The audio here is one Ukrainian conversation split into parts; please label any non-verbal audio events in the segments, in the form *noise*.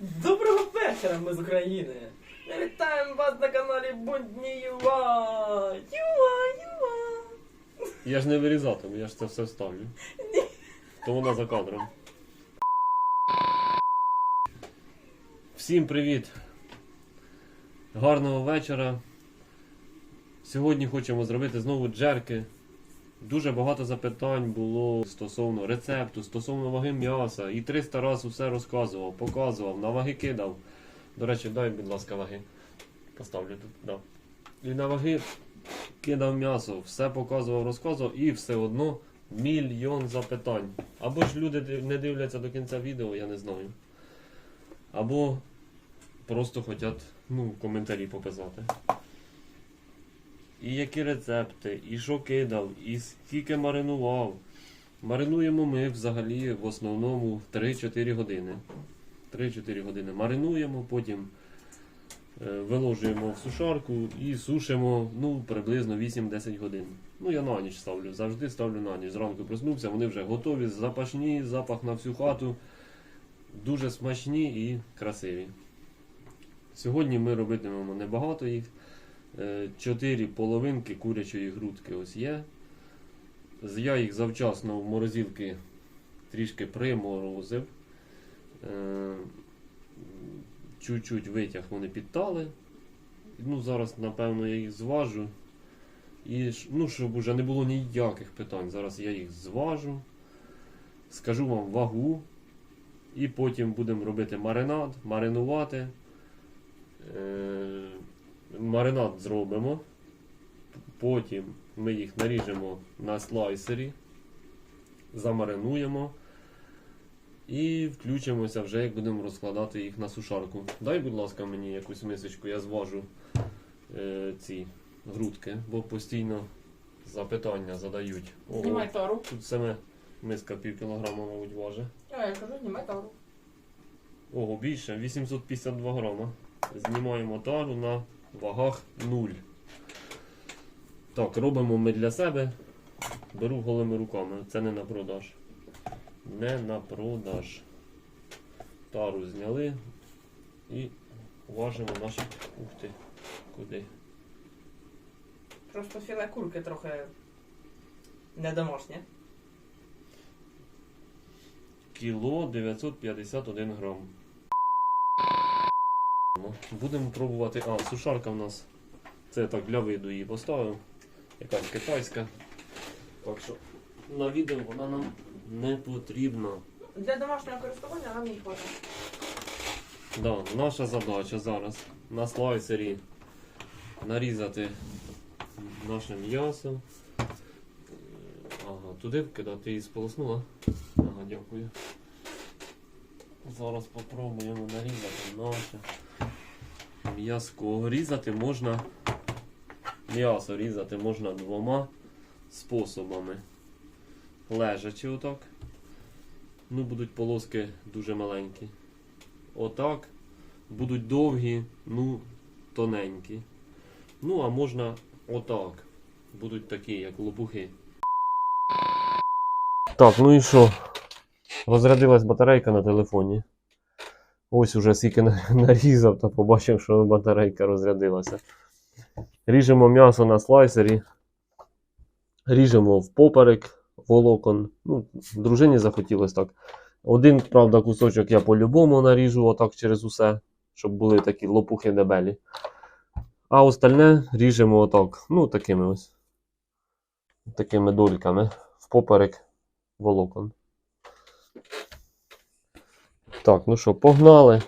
Доброго вечора, ми з України! Вітаємо вас на каналі Будні Юва! Юва, Юва! Я ж не вирізатиму, я ж це все вставлю. То вона за кадром. Всім привіт! Гарного вечора. Сьогодні хочемо зробити знову джерки. Дуже багато запитань було стосовно рецепту, стосовно ваги м'яса. І 300 разів усе розказував, показував, на ваги кидав. До речі, дай, будь ласка, ваги. Поставлю тут. Да. І на ваги кидав м'ясо, все показував, розказував, і все одно мільйон запитань. Або ж люди не дивляться до кінця відео, я не знаю. Або просто хочуть ну, коментарі пописати. І які рецепти, і що кидав, і скільки маринував. Маринуємо ми взагалі в основному 3-4 години. 3-4 години маринуємо, потім е, виложуємо в сушарку і сушимо ну, приблизно 8-10 годин. Ну, я на ніч ставлю, завжди ставлю на ніч. Зранку проснувся, вони вже готові, запашні, запах на всю хату. Дуже смачні і красиві. Сьогодні ми робитимемо небагато їх. Е, Чотири половинки курячої грудки ось є. Я їх завчасно в морозилки трішки приморозив. Е, Чуть-чуть витяг вони підтали. Ну, зараз, напевно, я їх зважу. І ну, щоб уже не було ніяких питань. Зараз я їх зважу, скажу вам вагу. І потім будемо робити маринад, маринувати. Е, маринад зробимо. Потім ми їх наріжемо на слайсері, замаринуємо. І включимося вже, як будемо розкладати їх на сушарку. Дай, будь ласка, мені якусь мисочку, я зважу е, ці грудки, бо постійно запитання задають. Ого, Знімай тару. тут саме миска пів кілограма, мабуть, важить. А я кажу, знімай тару. Ого, більше, 852 грама. Знімаємо тару на вагах 0. Так, робимо ми для себе. Беру голими руками. Це не на продаж. Не на продаж. Тару зняли і важимо наші. Ух ти, куди? Просто філе курки трохи не домашнє. Кіло 951 грам. Ну, Будемо пробувати. А, сушарка в нас. Це я так для виду її поставив. Якась китайська. Так що на відео вона нам не потрібна. Для домашнього користування нам їх хватить. Да, наша задача зараз на слайсері нарізати наше м'ясо. Ага, туди вкидати і сполоснула. Ага, дякую. Зараз попробуємо нарізати наше м'яско. Різати можна. М'ясо різати можна двома способами. Лежачи отак. Ну, будуть полоски дуже маленькі. Отак. Будуть довгі, ну, тоненькі. Ну, а можна отак. Будуть такі, як лопухи. Так, ну і що? Розрядилась батарейка на телефоні. Ось уже скільки *laughs* нарізав та побачив, що батарейка розрядилася. Ріжемо м'ясо на слайсері. Ріжемо в поперек волокон. Ну, дружині захотілося так. Один, правда, кусочок я по-любому наріжу отак через усе, щоб були такі лопухи дебелі. А остальне ріжемо отак. Ну, такими ось. Такими дольками. В поперек волокон. Так, ну що, погнали.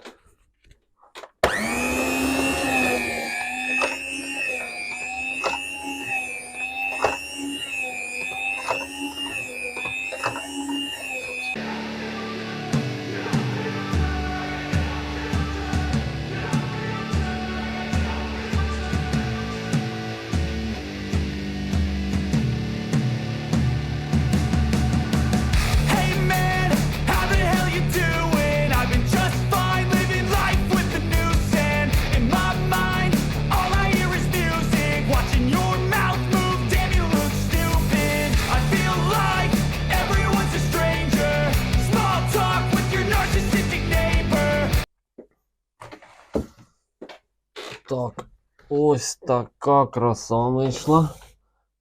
Ось така краса вийшла.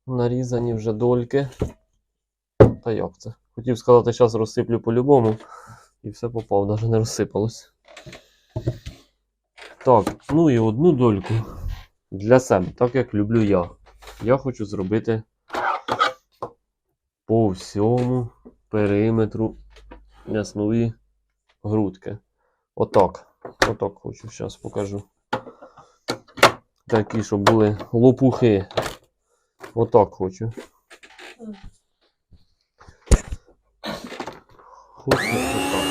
Нарізані вже дольки. Та як це? Хотів сказати, зараз розсиплю по-любому. І все попав, навіть не розсипалось. Так, ну і одну дольку для себе, так як люблю я. Я хочу зробити по всьому периметру м'ясної грудки. Отак. Отак хочу, зараз покажу. Такі, щоб були лопухи. Отак хочу. Хочу отак.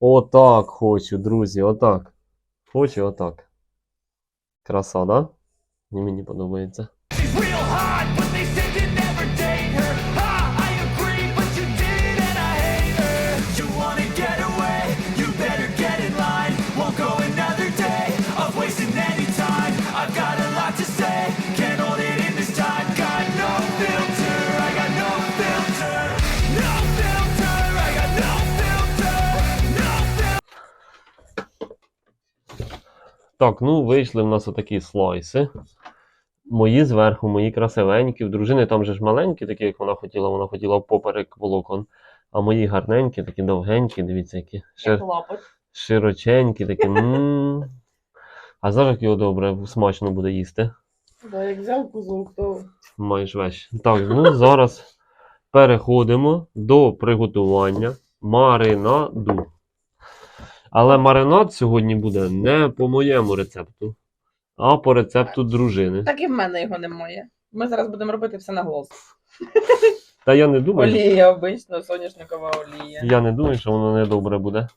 Отак хочу, друзі, отак. Хочу отак. Краса, да? І мені подобається. Ah. Так, ну вийшли в нас отакі слайси. Мої зверху, мої красивенькі. В дружини там же ж маленькі, такі, як вона хотіла, вона хотіла поперек волокон. А мої гарненькі, такі довгенькі, дивіться, які шир... широченькі, такі. м А зараз як його добре, смачно буде їсти. Да, як взяв кузок, то Маєш вещь. Так, ну зараз переходимо до приготування маринаду. Але маринад сьогодні буде не по моєму рецепту, а по рецепту дружини. Так і в мене його немає. Ми зараз будемо робити все на голос. Та я не думаю, Олія обично, соняшникова олія. я не думаю, що воно не добре буде.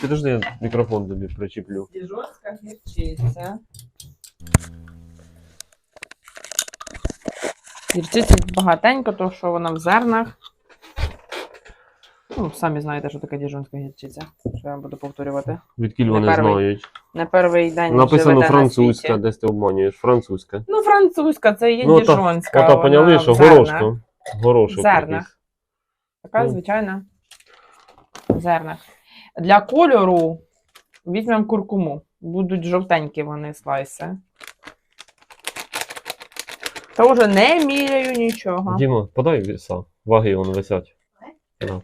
Підожди, я мікрофон тобі причіплю. Діжонська гірчиця. Гірчиці багатенько, тому що вона в зернах. Ну, самі знаєте, що таке діжонська гірчиця. Що я буду повторювати. Відкіль вони перший. знають. Не перший день Написано живете на французька, світі. десь ти обманюєш. Французька. Ну, французька, це є Ну, та- діжонська. Ото вона поняли, в що зернах. горошко. Горошок. Зернах. якийсь. Така Ну. звичайна в зернах. Для кольору візьмемо куркуму. Будуть жовтенькі вони слайси. Та вже не міряю нічого. Діма, подай віса. Ваги вон висять. Да.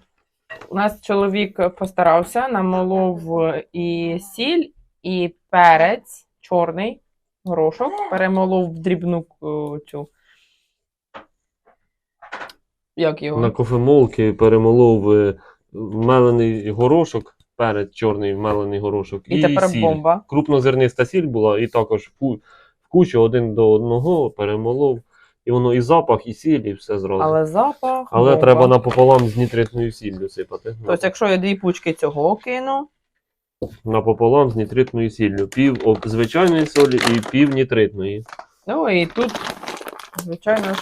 У нас чоловік постарався, намолов і сіль, і перець чорний горошок, перемолов в дрібну е, цю. Як його? На кофемолки перемолов е, мелений горошок, перед чорний мелений горошок. І тепер сіль. бомба. Крупнозерниста сіль була, і також в ку- в кучу один до одного перемолов. І воно і запах, і сіль, і все зразу. Але, Але запах. бомба. треба напополам з нітритною сіллю сипати. Тобто, якщо я дві пучки цього кину, Напополам з нітритною сіллю. Пів об- звичайної солі і пів нітритної. ну і тут, звичайно ж,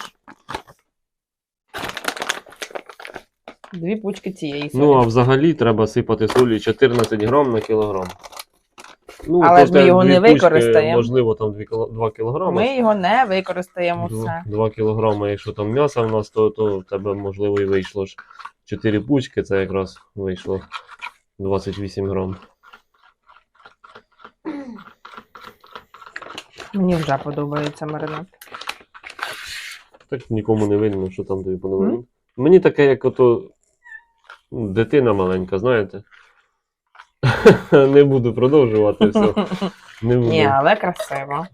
дві пучки цієї солі. Ну, а взагалі треба сипати солі 14 грам на кілограм. Ну, Але ж ми його не використаємо. Можливо, там 2 кілограми. Ми його не використаємо все. 2 кілограми, якщо там м'яса в нас, то, то в тебе можливо і вийшло ж 4 пучки, це якраз вийшло 28 грам. Мені вже подобається маринад. Так нікому не видно, що там тобі подобається. Мені таке, як ото ну, дитина маленька, знаєте. *laughs* Не буду продовжувати все. Не буду. Ні, але красиво.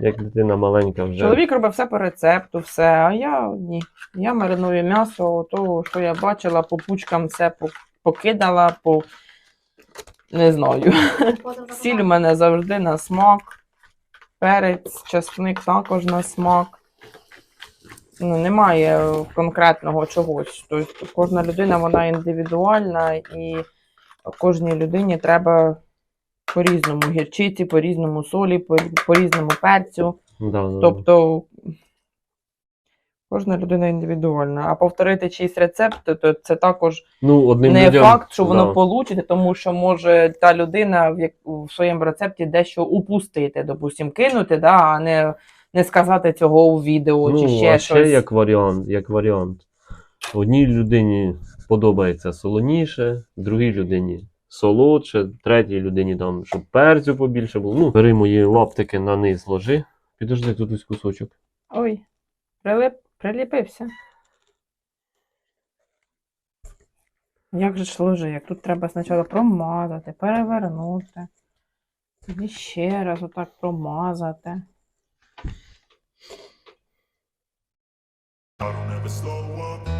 Як дитина маленька вже. Чоловік робить все по рецепту, все, а я ні. Я мариную м'ясо, того, що я бачила, по пучкам все покидала, по. Не знаю. *laughs* Сіль у мене завжди на смак. Перець, часник також на смак. Ну, немає конкретного чогось. Тобто кожна людина вона індивідуальна і кожній людині треба по-різному гірчиці, по-різному солі, по- по-різному перцю. Да. Тобто кожна людина індивідуальна. А повторити чийсь рецепт, то це також ну, одним не людям, факт, що воно да. получите, тому що може та людина в, як, в своєму рецепті дещо упустити, допустим, кинути, да, а не не сказати цього у відео, чи ну, ще а щось. ще як варіант, як варіант. Одній людині подобається солоніше, другій людині солодше, третій людині там, щоб перцю побільше було. Ну, бери мої лаптики на низ ложи. Підожди, тут ось кусочок. Ой, прилип, приліпився. Як же ж ложи? Як тут треба спочатку промазати, перевернути. І ще раз отак промазати. I don't ever slow up,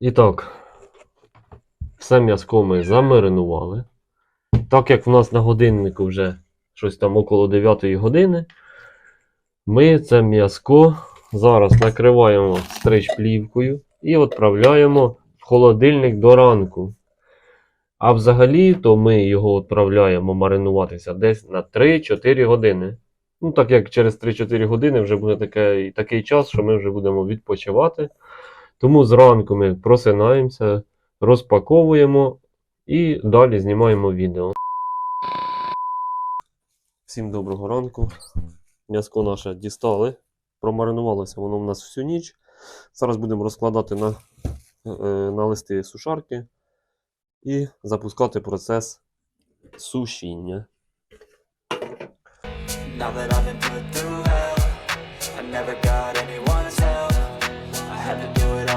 І так, все м'язко ми замаринували. Так як в нас на годиннику вже щось там около 9 години, ми це м'язко зараз накриваємо стрич плівкою і відправляємо в холодильник до ранку. А взагалі, то ми його відправляємо маринуватися десь на 3-4 години. Ну, так як через 3-4 години вже буде такий, такий час, що ми вже будемо відпочивати. Тому зранку ми просинаємося, розпаковуємо і далі знімаємо відео. Всім доброго ранку. М'яско наше дістали. Промаринувалося воно в нас всю ніч. Зараз будемо розкладати на, е, на листи сушарки і запускати процес сушіння. Now that I've been put through hell, I never got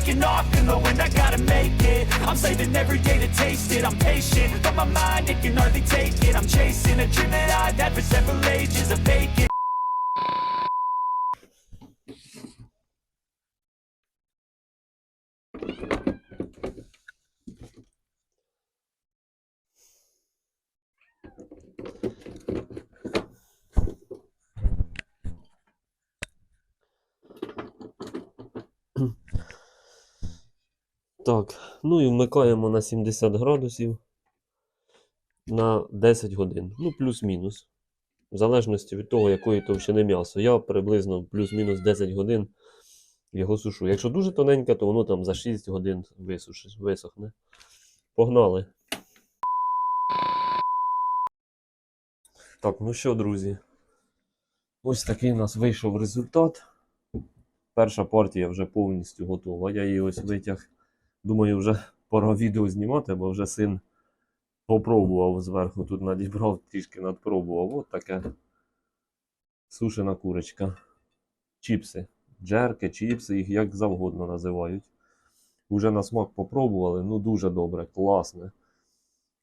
taking off in the wind. I gotta make it. I'm saving every day to taste it. I'm patient, but my mind, it can hardly take it. I'm chasing a dream that I've had for several Так, ну і вмикаємо на 70 градусів на 10 годин. Ну, плюс-мінус. В залежності від того, якої товщини м'ясо. Я приблизно плюс-мінус 10 годин його сушу. Якщо дуже тоненьке, то воно там за 6 годин висушить, висохне. Погнали. Так, ну що, друзі. Ось такий у нас вийшов результат. Перша партія вже повністю готова. Я її ось витяг. Думаю, вже пора відео знімати, бо вже син попробував зверху тут надібрав, трішки надпробував. От таке сушена курочка. Чіпси. Джерки, чіпси, їх як завгодно називають. Уже на смак попробували, ну дуже добре, класне.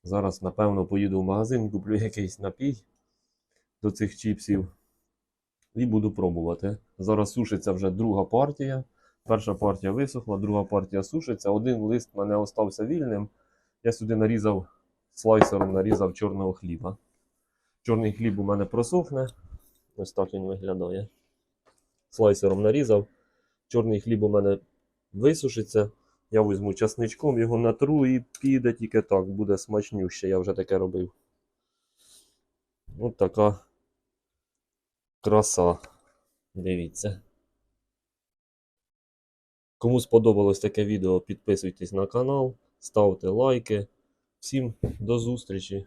Зараз, напевно, поїду в магазин, куплю якийсь напій до цих чіпсів і буду пробувати. Зараз сушиться вже друга партія. Перша партія висохла, друга партія сушиться. Один лист в мене остався вільним. Я сюди нарізав слайсером, нарізав чорного хліба. Чорний хліб у мене просохне. Ось так він виглядає. Слайсером нарізав. Чорний хліб у мене висушиться. Я візьму часничком, його натру і піде тільки так, буде смачнюще, я вже таке робив. От така краса. Дивіться. Кому сподобалось таке відео, підписуйтесь на канал, ставте лайки. Всім до зустрічі!